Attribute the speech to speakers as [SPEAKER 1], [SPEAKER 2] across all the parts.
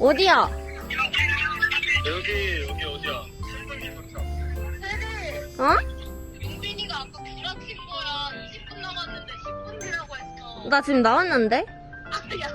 [SPEAKER 1] 어디야?
[SPEAKER 2] 여기 여기 어디야?
[SPEAKER 1] 어?
[SPEAKER 3] 용빈이가 아까 구라친 거야. 20분 남았는데 10분 뒤라고 했어.
[SPEAKER 1] 나 지금 나왔는데?
[SPEAKER 3] 야,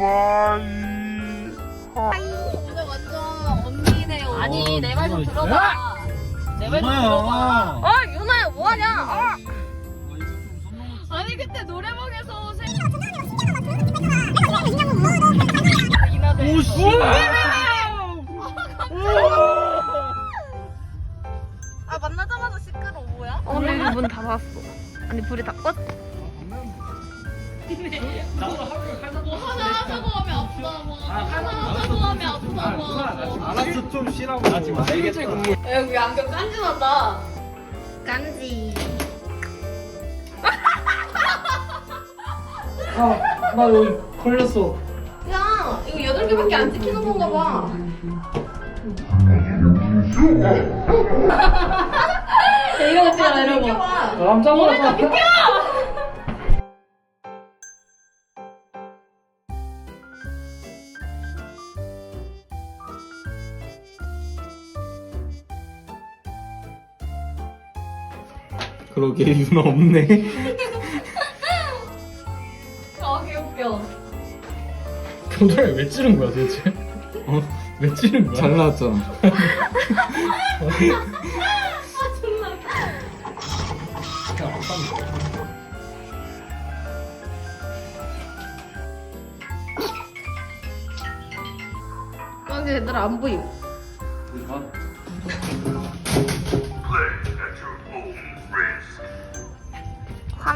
[SPEAKER 3] 오늘 완전 언니네요.
[SPEAKER 4] 아니, 내 말 좀 들어봐.
[SPEAKER 3] 내 말 좀 들어봐.
[SPEAKER 1] 어 유나야 뭐하냐? 어.
[SPEAKER 3] 아니 그때 노래방에서 생
[SPEAKER 4] 오씨!
[SPEAKER 1] 아 만나자마자 시끄러 뭐야? 어 근데 이거 문다 닫았어. 아니 불이 다 껐?
[SPEAKER 3] 뭐 하나 하자고 하면 아프다 뭐 하나 하자고 하면 아프다 뭐
[SPEAKER 4] 알았어, 좀 쉬라고. 하지 마. 알겠다.
[SPEAKER 3] 여기 안경 깐지난다
[SPEAKER 1] 깐지.
[SPEAKER 4] 아, 나 여기 걸렸어.
[SPEAKER 3] 야 이거 여덟 개밖에 안 찍히는 건가 봐 야, 이런 거 찍어라 이런 거
[SPEAKER 4] 아, 깜짝 놀랐어. 그러게 유나 없네.
[SPEAKER 3] 아 개웃겨
[SPEAKER 5] 표정에 왜 찌른 거야 도대체?
[SPEAKER 4] 어?
[SPEAKER 5] 왜 찌른 거야?
[SPEAKER 4] 잘 나왔잖아.
[SPEAKER 1] 얘들아 안 보임.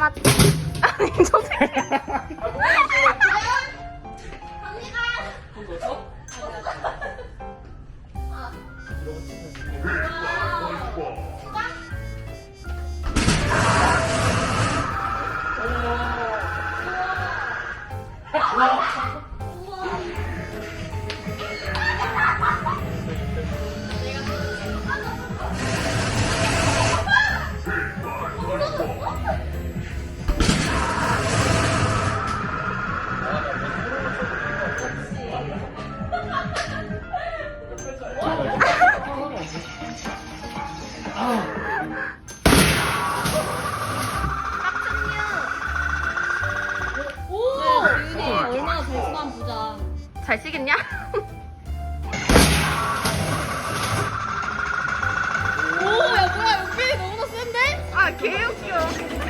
[SPEAKER 1] 화났지? 아니 저 새끼.
[SPEAKER 3] 오 잘
[SPEAKER 1] 쉬겠냐?
[SPEAKER 3] 오야 뭐야 용빈이 너무나 센데?
[SPEAKER 1] 아 개웃겨.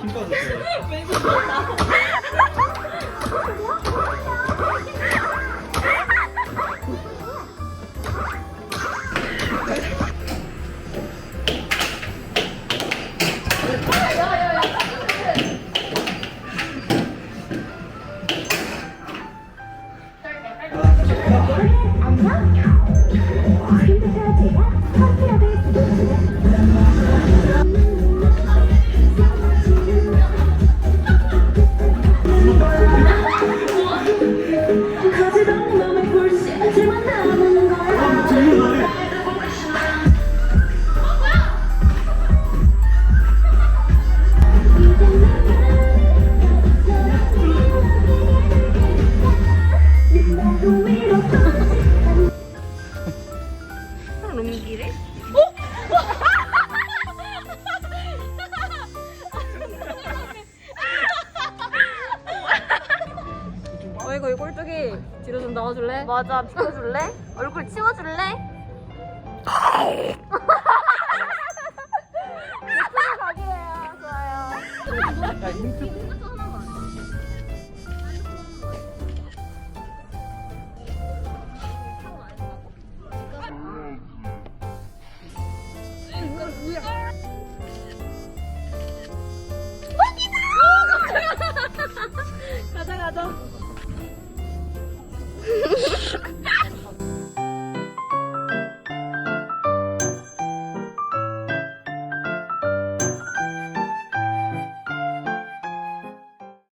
[SPEAKER 4] 힘 빠졌어요.
[SPEAKER 1] 오름길
[SPEAKER 3] 어이구 이 꼴뚜기 뒤로 좀 나와줄래?
[SPEAKER 1] 맞아, 비켜줄래? 얼굴 치워줄래? 예쁘게 가기래요. 좋아요.
[SPEAKER 3] 가자 가